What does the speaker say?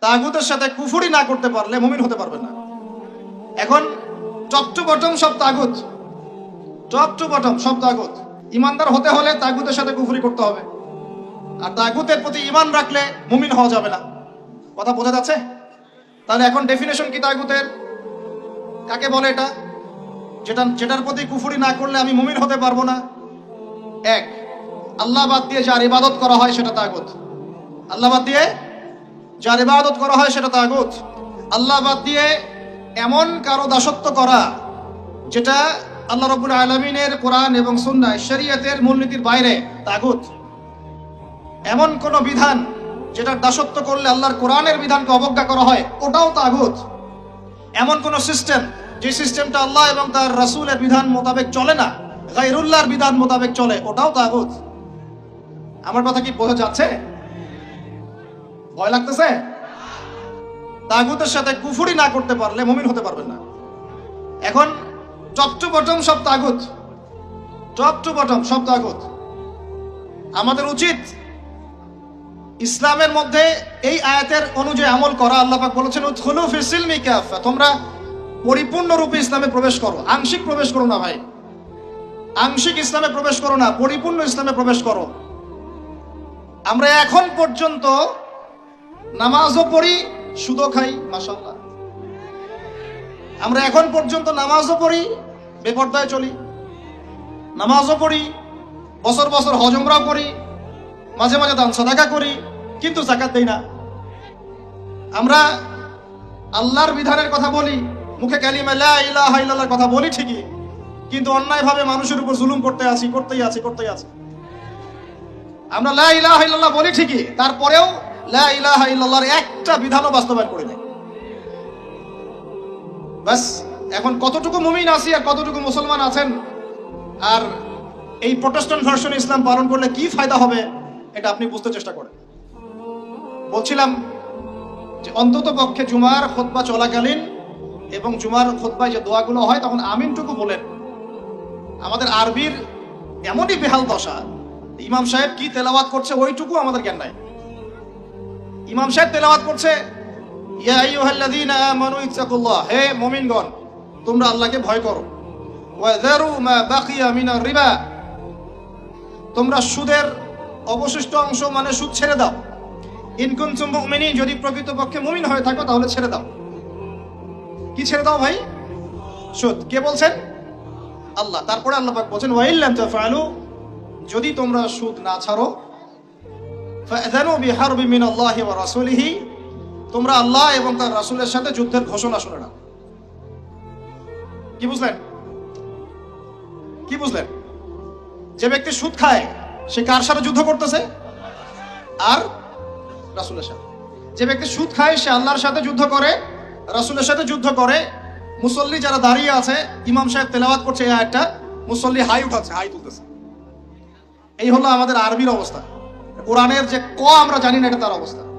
তাগুতের সাথে কুফুরি না করতে পারলে মুমিন হতে পারবে না। এখন টপ টু বটম সব তাগুত। টপ টু বটম সব তাগুত। ইমানদার হতে হলে তাগুতের সাথে কুফুরি করতে হবে। আর তাগুতের প্রতি ইমান রাখলে মুমিন হওয়া যাবে না। কথা বোঝা যাচ্ছে? তাহলে এখন ডেফিনেশন কি তাগুতের? কাকে বলে এটা? যেটা যেটার প্রতি কুফুরি না করলে আমি মুমিন হতে পারব না। এক, আল্লাহ বাদ দিয়ে যার ইবাদত করা হয় সেটা তাগুত। আল্লাহ বাদ দিয়ে যার ইবাদত করা হয় সেটা তাগুত। আল্লাহ বাদ দিয়ে এমন কারও দাসত্ব করা যেটা আল্লাহ রবুল আলমিনের কোরআন এবং সুন্নাহ, শরীয়তের মূলনীতির বাইরে তাগুত। এমন কোন বিধান যেটার দাসত্ব করলে আল্লাহর কোরআনের বিধানকে অবজ্ঞা করা হয়, ওটাও তাগুত। এমন কোন সিস্টেম যে সিস্টেমটা আল্লাহ এবং তার রাসূলের বিধান মোতাবেক চলে না গাইরুল্লাহর বিধান মোতাবেক চলে, ওটাও তাগুত। আমার কথা কি বোঝা যাচ্ছে? ভয় লাগতেছে? তাগুতের সাথে কুফুরি না করতে পারলে মুমিন হতে পারবেন না। এখন টপ টু বটম সব তাগুত। টপ টু বটম সব তাগুত। আমাদের উচিত ইসলামের মধ্যে এই আয়াতের অনুযায়ী আমল করা। আল্লাহ পাক বলেছেন উদখুলু ফি সিলমি কাফা তোমরা পরিপূর্ণরূপে ইসলামে প্রবেশ করো। আংশিক প্রবেশ করো না ভাই। আংশিক ইসলামে প্রবেশ করো না, পরিপূর্ণ ইসলামে প্রবেশ করো। আমরা এখন পর্যন্ত নামাজও পড়ি, সুদও খাই, মাশাআল্লাহ। আমরা এখন পর্যন্ত নামাজও পড়ি, বেপর্দায় চলি। নামাজও পড়ি, বছর বছর হজমরাও করি, মাঝে মাঝে দান সদাকা করি, কিন্তু জাকাত দেই না। আমরা আল্লাহর বিধানের কথা বলি, মুখে কালিমা কথা বলি ঠিকই, কিন্তু অন্যায়ভাবে মানুষের উপর জুলুম করতে আছি, করতেই আছি করতেই আছি। আমরা লা ইলাহা ইল্লাল্লাহ বলি ঠিকই, তারপরেও লা ইলাহা ইল্লাল্লাহর একটা বিধানও বাস্তবায়ন করি নাই। বাস, এখন কতটুকু মুমিন আছি আর কতটুকু মুসলমান আছেন আর এই প্রোটেস্ট্যান্ট ভার্সন ইসলাম পালন করলে কি ফায়দা হবে, এটা আপনি বুঝতে চেষ্টা করেন। বলছিলাম যে অন্তত পক্ষে জুমার খোদবা চলাকালীন এবং জুমার খোদবায় যে দোয়াগুলো হয়, তখন আমিনটুকু বলেন। আমাদের আরবির এমনই বেহাল দশা, ইমাম সাহেব কি তেলাওয়াত করছে ওইটুকু আমাদের জ্ঞান নাই। ইমাম সাহেব তেলাওয়াত করছে, ইয়া আইয়ুহাল্লাযীনা আমানু ইত্তাকুল্লাহ হে মুমিনগণ, তোমরা আল্লাহকে ভয় করো। ওয়া যারু মা বাকিয়া মিনার রিবা তোমরা সুদের অবশিষ্ট অংশ মানে সুদ ছেড়ে দাও। ইনকুনতুম মুমিনিন যদি প্রকৃতপক্ষে মুমিন হয়ে থাকো, তাহলে ছেড়ে দাও। কি ছেড়ে দাও ভাই? সুদ। কে বলছেন? আল্লাহ। তারপরে আল্লাহ পাক বলছেন ওয়াইল্লাম তাফআলু যদি তোমরা সুদ না ছাড়ো রাসূলিহি। তোমরা আল্লাহ এবং তার রাসূলের সাথে যুদ্ধের ঘোষণা শুনে নাও। কি বুঝলেন? কি বুঝলেন? যে ব্যক্তি সুদ খায়, সে কার সাথে যুদ্ধ করতেছে? আর রাসূলের সাথে। যে ব্যক্তি সুদ খায়, সে আল্লাহর সাথে যুদ্ধ করে, রাসূলের সাথে যুদ্ধ করে। মুসল্লি যারা দাঁড়িয়ে আছে, ইমাম সাহেব তেলাওয়াত করছে এই আয়াতটা, মুসল্লি হাই উঠাচ্ছে, হাই তুলতেছে। এই হলো আমাদের আরবির অবস্থা। কোরআনের যে ক আমরা জানি না এটা তার অবস্থা।